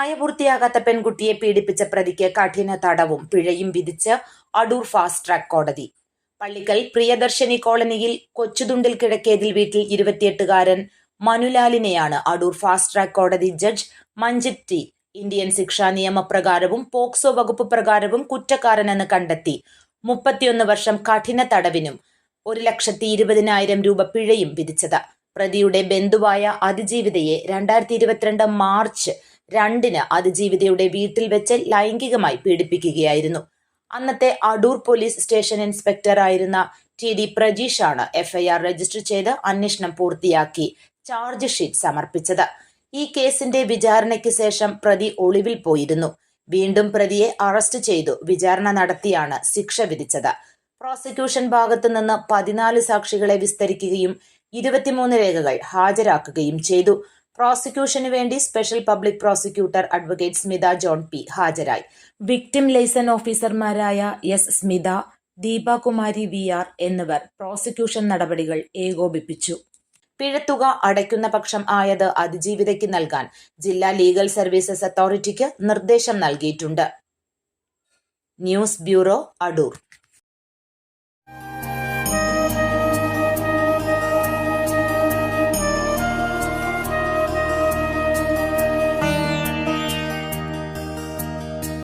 പ്രായപൂർത്തിയാകാത്ത പെൺകുട്ടിയെ പീഡിപ്പിച്ച പ്രതിക്ക് കഠിന തടവും പിഴയും വിധിച്ച് അടൂർ ഫാസ്റ്റ് ട്രാക്ക് കോടതി. പള്ളിക്കൽ പ്രിയദർശിനി കോളനിയിൽ കൊച്ചുതുണ്ടിൽ കിഴക്കേതിൽ വീട്ടിൽ ഇരുപത്തിയെട്ടുകാരൻ മനുലാലിനെയാണ് അടൂർ ഫാസ്റ്റ് ട്രാക്ക് കോടതി ജഡ്ജ് മഞ്ജിത് ടി. ഇന്ത്യൻ ശിക്ഷാ നിയമപ്രകാരവും പോക്സോ വകുപ്പ് പ്രകാരവും കുറ്റക്കാരനെന്ന് കണ്ടെത്തി. മുപ്പത്തിയൊന്ന് വർഷം കഠിന തടവിനും ഒരു ലക്ഷത്തി ഇരുപതിനായിരം രൂപ പിഴയും വിധിച്ചത്. പ്രതിയുടെ ബന്ധുവായ അതിജീവിതയെ രണ്ടായിരത്തി ഇരുപത്തിരണ്ട് മാർച്ച് രണ്ടിന് അതിജീവിതയുടെ വീട്ടിൽ വെച്ച് ലൈംഗികമായി പീഡിപ്പിക്കുകയായിരുന്നു. അന്നത്തെ അടൂർ പോലീസ് സ്റ്റേഷൻ ഇൻസ്പെക്ടർ ആയിരുന്ന ടി ഡി പ്രജീഷാണ് എഫ്ഐആർ രജിസ്റ്റർ ചെയ്ത് അന്വേഷണം പൂർത്തിയാക്കി ചാർജ് ഷീറ്റ് സമർപ്പിച്ചത്. ഈ കേസിന്റെ വിചാരണയ്ക്ക് ശേഷം പ്രതി ഒളിവിൽ പോയിരുന്നു. വീണ്ടും പ്രതിയെ അറസ്റ്റ് ചെയ്തു. വിചാരണ നടത്തിയാണ് ശിക്ഷ വിധിച്ചത്. പ്രോസിക്യൂഷൻ ഭാഗത്തു നിന്ന് പതിനാല് സാക്ഷികളെ വിസ്തരിക്കുകയും ഇരുപത്തിമൂന്ന് രേഖകൾ ഹാജരാക്കുകയും ചെയ്തു. പ്രോസിക്യൂഷന് വേണ്ടി special public prosecutor advocate Smitha John P ഹാജരായി. വിക്ടിം ലൈസൺ ഓഫീസർമാരായ S Smitha Deepakumari V R എന്നിവർ പ്രോസിക്യൂഷൻ നടപടികൾ ഏകോപിപ്പിച്ചു. പിഴത്തുക അടയ്ക്കുന്ന പക്ഷം ആയത് അതിജീവിതയ്ക്ക് നൽകാൻ ജില്ലാ ലീഗൽ സർവീസസ് അതോറിറ്റിക്ക് നിർദ്ദേശം നൽകിയിട്ടുണ്ട്. News bureau Adoor.